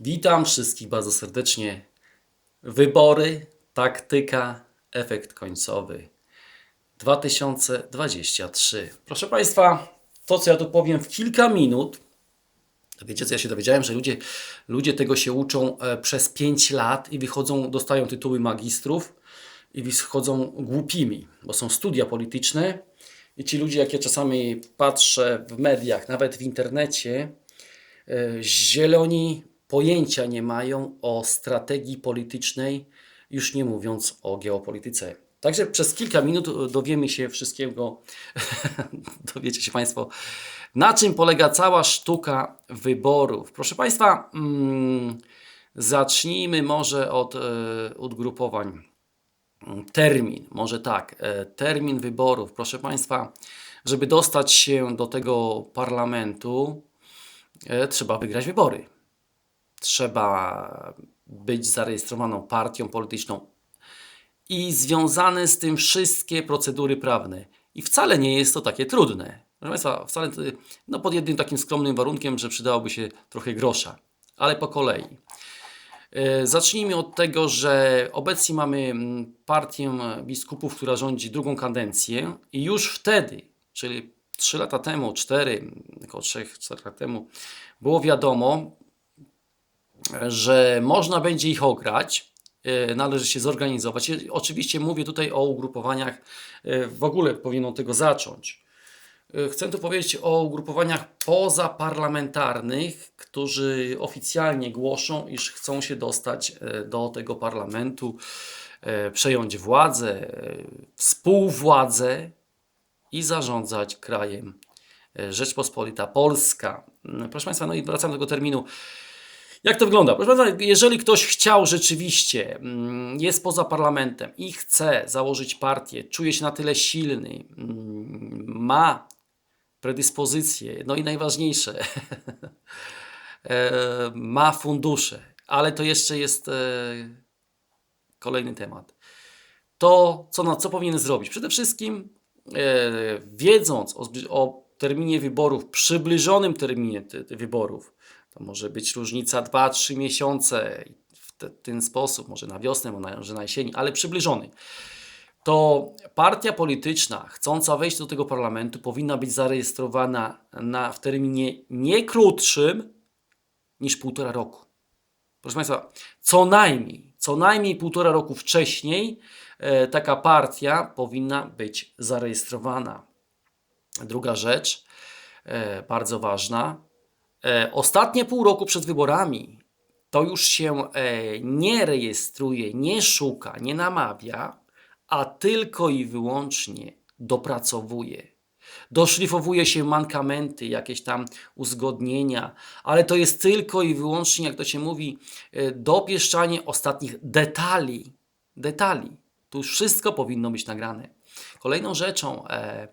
Witam wszystkich bardzo serdecznie. Wybory, taktyka, efekt końcowy 2023. Proszę Państwa, to co ja tu powiem w kilka minut, wiecie co ja się dowiedziałem, że ludzie, ludzie tego się uczą e, przez 5 lat i wychodzą, dostają tytuły magistrów i wychodzą głupimi, bo są studia polityczne i ci ludzie, jak ja czasami patrzę w mediach, nawet w internecie, E, Zieloni pojęcia nie mają o strategii politycznej, już nie mówiąc o geopolityce. Także przez kilka minut dowiemy się wszystkiego, dowiecie się Państwo, na czym polega cała sztuka wyborów. Proszę Państwa, mm, zacznijmy może od e, ugrupowań. Termin, może tak, e, termin wyborów. Proszę Państwa, żeby dostać się do tego parlamentu, e, trzeba wygrać wybory. Trzeba być zarejestrowaną partią polityczną i związane z tym wszystkie procedury prawne. I wcale nie jest to takie trudne. Proszę Państwa, wcale, no pod jednym takim skromnym warunkiem, że przydałoby się trochę grosza. Ale po kolei. E, Zacznijmy od tego, że obecnie mamy mm, partię biskupów, która rządzi drugą kadencję i już wtedy, czyli 3 lata temu, 4, około 3-4 lat temu, było wiadomo, że można będzie ich ograć, e, należy się zorganizować. Oczywiście mówię tutaj o ugrupowaniach, e, w ogóle powinno tego zacząć. E, Chcę tu powiedzieć o ugrupowaniach pozaparlamentarnych, którzy oficjalnie głoszą, iż chcą się dostać do tego parlamentu, przejąć władzę, współwładzę i zarządzać krajem. Rzeczpospolita Polska. Mm, Proszę Państwa, no i wracam do tego terminu. Jak to wygląda? Proszę Państwa, jeżeli ktoś chciał rzeczywiście, mm, jest poza parlamentem i chce założyć partię, czuje się na tyle silny, mm, ma predyspozycje, no i najważniejsze, e, ma fundusze, ale to jeszcze jest e, kolejny temat. To, co, na, co powinien zrobić? Przede wszystkim, e, wiedząc o, o terminie wyborów, przybliżonym terminie wyborów, to może być różnica 2-3 miesiące w te, ten sposób, może na wiosnę, może na jesieni, ale przybliżony to partia polityczna chcąca wejść do tego parlamentu powinna być zarejestrowana na, w terminie nie krótszym niż półtora roku. Proszę Państwa, co najmniej, co najmniej półtora roku wcześniej e, taka partia powinna być zarejestrowana. Druga rzecz, e, bardzo ważna, ostatnie pół roku przed wyborami to już się e, nie rejestruje, nie szuka, nie namawia, a tylko i wyłącznie dopracowuje. Doszlifowuje się mankamenty, jakieś tam uzgodnienia, ale to jest tylko i wyłącznie, jak to się mówi, e, dopieszczanie ostatnich detali. Detali. Tu już wszystko powinno być nagrane. Kolejną rzeczą e,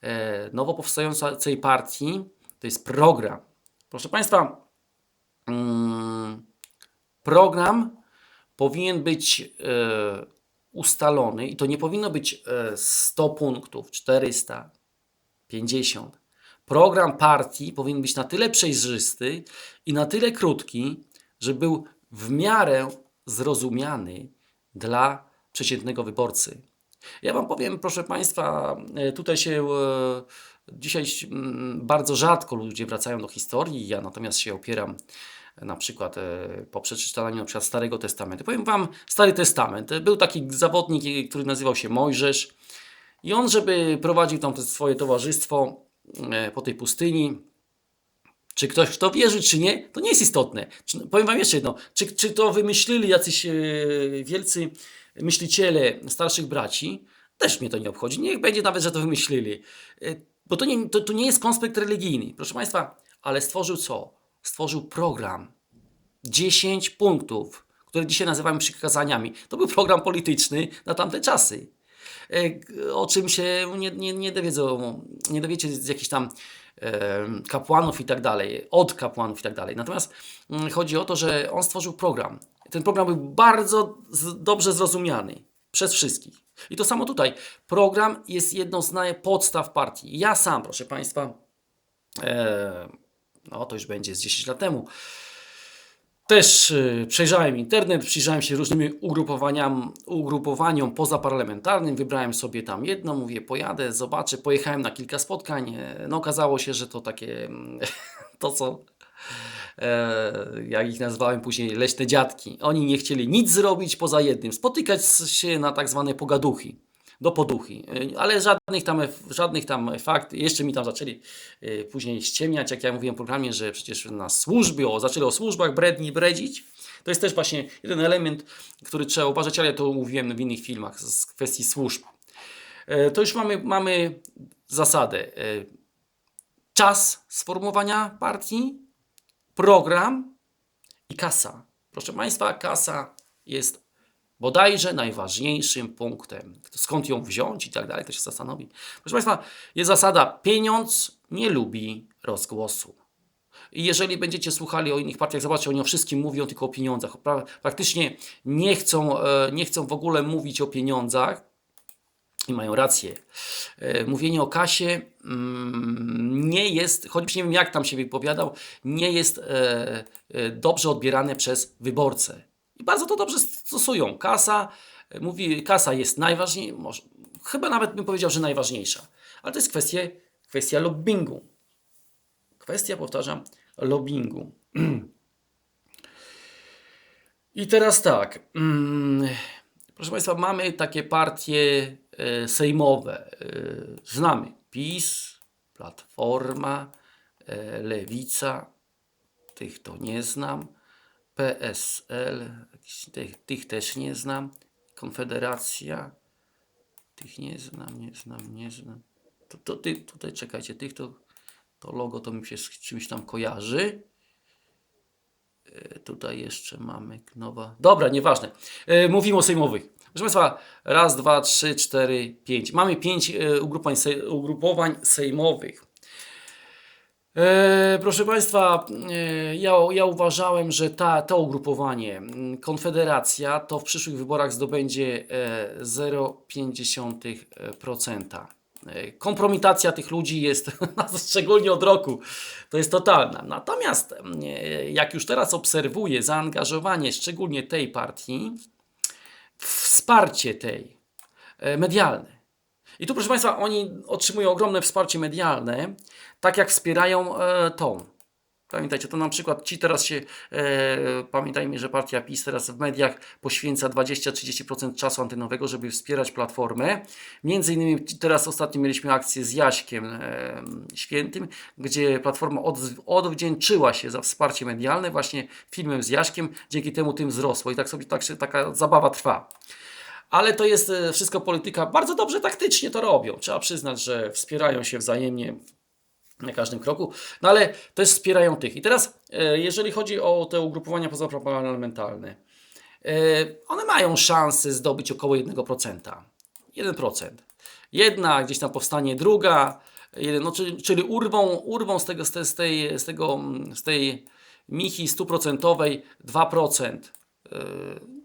e, nowo powstającej partii to jest program. Proszę Państwa, mm, program powinien być e, ustalony i to nie powinno być e, 100 punktów, 400, 50. Program partii powinien być na tyle przejrzysty i na tyle krótki, żeby był w miarę zrozumiany dla przeciętnego wyborcy. Ja Wam powiem, proszę Państwa, e, tutaj się e, dzisiaj mm, bardzo rzadko ludzie wracają do historii, ja natomiast się opieram e, na przykład po przeczytaniu na przykład Starego Testamentu. Powiem Wam, Stary Testament. Był taki zawodnik, który nazywał się Mojżesz i on, żeby prowadził tam swoje towarzystwo po tej pustyni, czy ktoś w to wierzy, czy nie, to nie jest istotne. Czy, powiem Wam jeszcze jedno. Czy, czy to wymyślili jacyś wielcy myśliciele starszych braci? Też mnie to nie obchodzi. Niech będzie nawet, że to wymyślili. E, Bo to nie, to, to nie jest konspekt religijny. Proszę Państwa, ale stworzył co? Stworzył program. 10 punktów, które dzisiaj nazywamy przykazaniami. To był program polityczny na tamte czasy. E, O czym się nie, nie, nie, dowiedzą, nie dowiecie z jakichś tam kapłanów i tak dalej, od kapłanów i tak dalej. Natomiast mm, chodzi o to, że on stworzył program. Ten program był bardzo dobrze zrozumiany przez wszystkich. I to samo tutaj. Program jest jedną z podstaw partii. Ja sam, proszę Państwa, e, no to już będzie z 10 lat temu, Też y, przejrzałem internet, przyjrzałem się różnym ugrupowaniom, ugrupowaniom pozaparlamentarnym, wybrałem sobie tam jedno, mówię pojadę, zobaczę, pojechałem na kilka spotkań, e, no okazało się, że to takie, mm, to co, e, jak ich nazwałem później, leśne dziadki, oni nie chcieli nic zrobić poza jednym, spotykać się na tak zwane pogaduchy do poduchy. Y, Ale żadnych tam, żadnych tam fakt, jeszcze mi tam zaczęli y, później ściemniać, jak ja mówiłem w programie, że przecież na służby, o, zaczęli o służbach bredni bredzić. To jest też właśnie jeden element, który trzeba uważać, ale to mówiłem w innych filmach z kwestii służb. To już mamy, mamy zasadę. Czas sformułowania partii, program i kasa. Proszę Państwa, kasa jest bodajże najważniejszym punktem. Skąd ją wziąć i tak dalej, to się zastanowi. Proszę Państwa, jest zasada: pieniądz nie lubi rozgłosu. I jeżeli będziecie słuchali o innych partiach, zobaczcie, oni o wszystkim mówią, tylko o pieniądzach. Pra- Praktycznie nie chcą, e, nie chcą w ogóle mówić o pieniądzach. Mają rację. E, Mówienie o kasie mm, nie jest, choć nie wiem jak tam się wypowiadał, nie jest e, e, dobrze odbierane przez wyborcę. I bardzo to dobrze stosują. Kasa, mówi, kasa jest najważniejsza, chyba nawet bym powiedział, że najważniejsza. Ale to jest kwestia, kwestia lobbingu. Kwestia, powtarzam, lobbingu. I teraz tak. mm, Proszę Państwa, mamy takie partie sejmowe. E, znamy PiS, Platforma, e, Lewica. Tych to nie znam. PSL, tych, tych też nie znam. Konfederacja. Tych nie znam, nie znam, nie znam. To, to, ty, tutaj czekajcie, tych to, to logo to mi się z czymś tam kojarzy. E, Tutaj jeszcze mamy nowa. Dobra, nieważne. E, mówimy o sejmowych. Proszę Państwa, raz, dwa, trzy, cztery, pięć. Mamy pięć e, ugrupowań, ugrupowań sejmowych. E, proszę Państwa, e, ja, ja uważałem, że ta, to ugrupowanie, Konfederacja, to w przyszłych wyborach zdobędzie e, 0,5%. E, Kompromitacja tych ludzi jest, szczególnie od roku, to jest totalna. Natomiast e, jak już teraz obserwuję zaangażowanie szczególnie tej partii, wsparcie tej e, medialne. I tu, proszę Państwa, oni otrzymują ogromne wsparcie medialne, tak jak wspierają e, tą. Pamiętajcie, to na przykład ci teraz się, e, pamiętajmy, że partia PiS teraz w mediach poświęca 20-30% czasu antenowego, żeby wspierać platformę. Między innymi teraz ostatnio mieliśmy akcję z Jaśkiem e, Świętym, gdzie platforma od, odwdzięczyła się za wsparcie medialne właśnie filmem z Jaśkiem, dzięki temu tym wzrosło i tak sobie tak się, taka zabawa trwa. Ale to jest e, wszystko polityka. Bardzo dobrze taktycznie to robią. Trzeba przyznać, że wspierają się wzajemnie na każdym kroku, no ale też wspierają tych. I teraz, e, jeżeli chodzi o te ugrupowania pozaparlamentarne, e, one mają szansę zdobyć około 1%. 1%. Jedna gdzieś tam powstanie, druga, jeden, no, czyli, czyli urwą, urwą z, tego, z, te- z, tej, z, tego, z tej michi stuprocentowej 2%. E,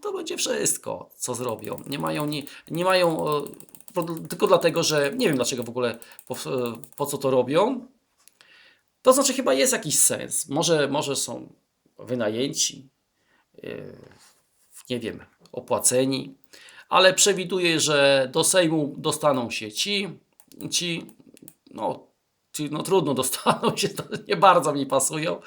To będzie wszystko, co zrobią. Nie mają, nie, nie mają tylko dlatego, że nie wiem dlaczego w ogóle po, po co to robią. To znaczy chyba jest jakiś sens. Może, może są wynajęci, yy, nie wiem, opłaceni, ale przewiduję, że do Sejmu dostaną się ci, ci, no, ci, no trudno dostaną się, to nie bardzo mi pasują.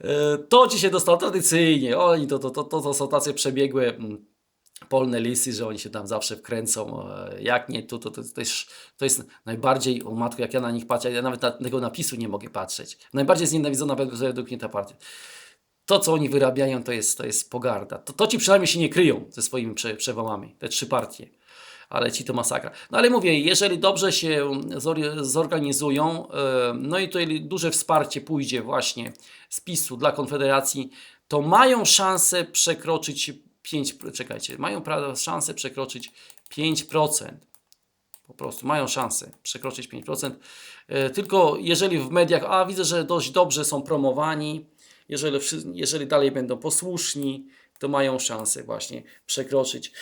Yy, To ci się dostaną tradycyjnie, oni to, to, to, to, to są tacy przebiegłe mm, polne lisy, że oni się tam zawsze wkręcą. e, Jak nie, to, to, to, to, jest, to jest najbardziej, o matko, jak ja na nich patrzę, ja nawet na tego napisu nie mogę patrzeć. Najbardziej znienawidzona według mnie ta partia. To, co oni wyrabiają, to jest, to jest pogarda. To, to ci przynajmniej się nie kryją ze swoimi prze, te trzy partie. Ale ci to masakra. No ale mówię, jeżeli dobrze się zor- zorganizują, e, no i tutaj duże wsparcie pójdzie właśnie z PiSu dla Konfederacji, to mają szansę przekroczyć 5, czekajcie, mają pra- szansę przekroczyć 5%. Po prostu mają szansę przekroczyć 5%. E, Tylko jeżeli w mediach, a widzę, że dość dobrze są promowani, jeżeli, jeżeli dalej będą posłuszni, to mają szansę właśnie przekroczyć.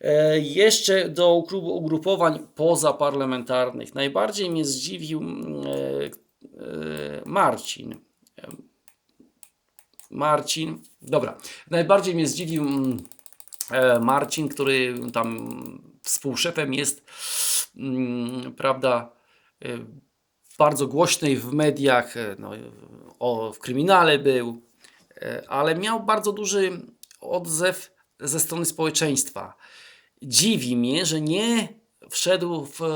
E, Jeszcze do ugru- ugrupowań pozaparlamentarnych. Najbardziej mnie zdziwił mm, e, Marcin. Marcin. Dobra. Najbardziej mnie zdziwił mm, e, Marcin, który tam współszefem jest, mm, prawda, e, bardzo głośnej w mediach, e, no, o, w kryminale był, ale miał bardzo duży odzew ze strony społeczeństwa. Dziwi mnie, że nie wszedł w. e,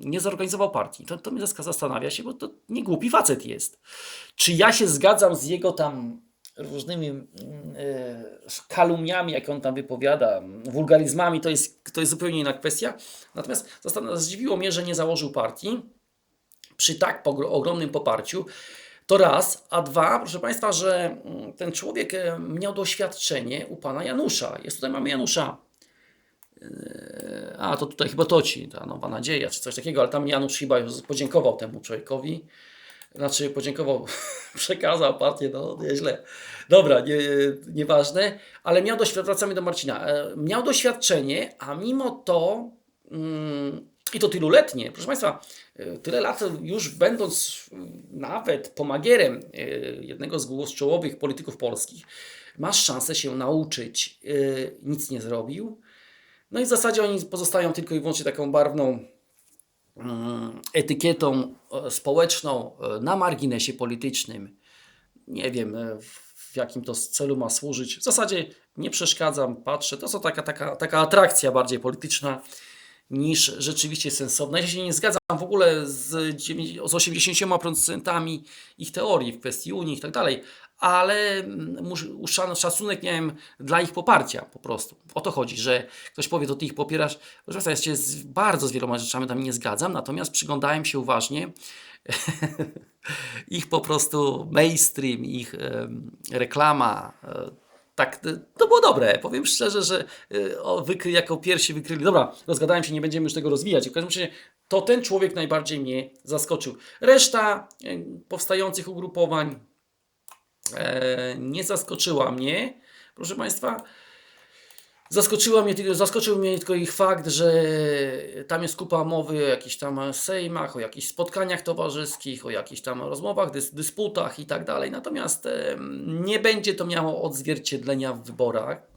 nie zorganizował partii. To, to mnie zastanawia się, bo to nie głupi facet jest. Czy ja się zgadzam z jego tam różnymi mm, e, kalumniami, jak on tam wypowiada, wulgaryzmami, to jest, to jest zupełnie inna kwestia. Natomiast zdziwiło mnie, że nie założył partii przy tak ogromnym poparciu. To raz, a dwa, proszę Państwa, że mm, ten człowiek e, miał doświadczenie u pana Janusza. Jest tutaj mamy Janusza. A, to tutaj chyba Toci, ta nowa nadzieja, czy coś takiego, ale tam Janusz chyba już podziękował temu człowiekowi. Znaczy, podziękował, przekazał partię, no nieźle. Dobra, nie, nieważne, ale miał doświadczenie, wracamy do Marcina, e, miał doświadczenie, a mimo to, mm, i to tyluletnie, proszę Państwa, e, tyle lat już będąc nawet pomagierem e, jednego z głos czołowych polityków polskich, masz szansę się nauczyć, nic nie zrobił, no i w zasadzie oni pozostają tylko i wyłącznie taką barwną mm, etykietą e, społeczną e, na marginesie politycznym. Nie wiem e, w jakim to celu ma służyć. W zasadzie nie przeszkadzam, patrzę. To są taka, taka, taka atrakcja bardziej polityczna niż rzeczywiście sensowna. Ja się nie zgadzam w ogóle z, z 80% ich teorii w kwestii Unii i tak dalej, ale mm, szacunek miałem dla ich poparcia po prostu. O to chodzi, że ktoś powie, to ty ich popierasz. Proszę Państwa, ja się z, bardzo z wieloma rzeczami tam nie zgadzam, natomiast przyglądałem się uważnie ich po prostu mainstream, ich reklama. e, Tak, e, to było dobre. Powiem szczerze, że e, o, wykry, jako pierwsi wykryli. Dobra, rozgadałem się, nie będziemy już tego rozwijać. W każdym razie to ten człowiek najbardziej mnie zaskoczył. Reszta powstających ugrupowań nie zaskoczyła mnie, proszę Państwa. Zaskoczyła mnie, zaskoczył mnie tylko ich fakt, że tam jest kupa mowy o jakichś tam sejmach, o jakichś spotkaniach towarzyskich, o jakichś tam rozmowach, dys, dysputach i tak dalej. Natomiast nie będzie to miało odzwierciedlenia w wyborach,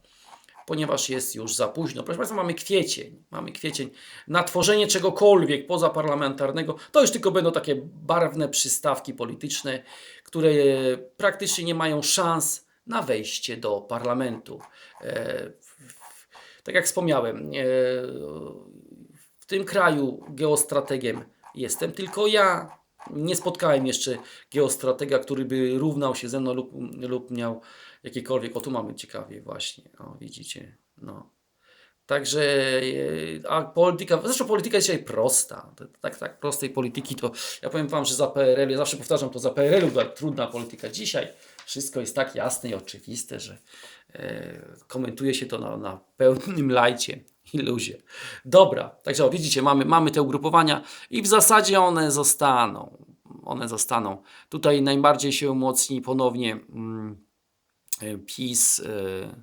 ponieważ jest już za późno. Proszę Państwa, mamy kwiecień. Mamy kwiecień. Na tworzenie czegokolwiek pozaparlamentarnego to już tylko będą takie barwne przystawki polityczne, które praktycznie nie mają szans na wejście do parlamentu. E, tak jak wspomniałem, e, w tym kraju geostrategiem jestem tylko ja. Nie spotkałem jeszcze geostratega, który by równał się ze mną lub, lub miał jakiekolwiek. O, tu mamy ciekawie właśnie. O, widzicie. No. Także, e, a polityka, zresztą polityka jest dzisiaj prosta. Tak, tak, prostej polityki to, ja powiem Wam, że za PRL, ja zawsze powtarzam to, za PRL-u była trudna polityka. Dzisiaj wszystko jest tak jasne i oczywiste, że e, komentuje się to na, na pełnym lajcie i. Dobra, także o, widzicie, mamy, mamy te ugrupowania i w zasadzie one zostaną. One zostaną. Tutaj najbardziej się umocni ponownie mm, e, PiS. E,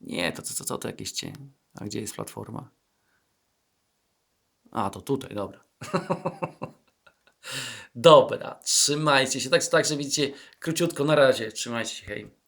nie, to co to, to, to jakieś cień. A gdzie jest platforma? A, to tutaj, dobra. dobra, trzymajcie się. Tak, także widzicie, króciutko na razie. Trzymajcie się, hej.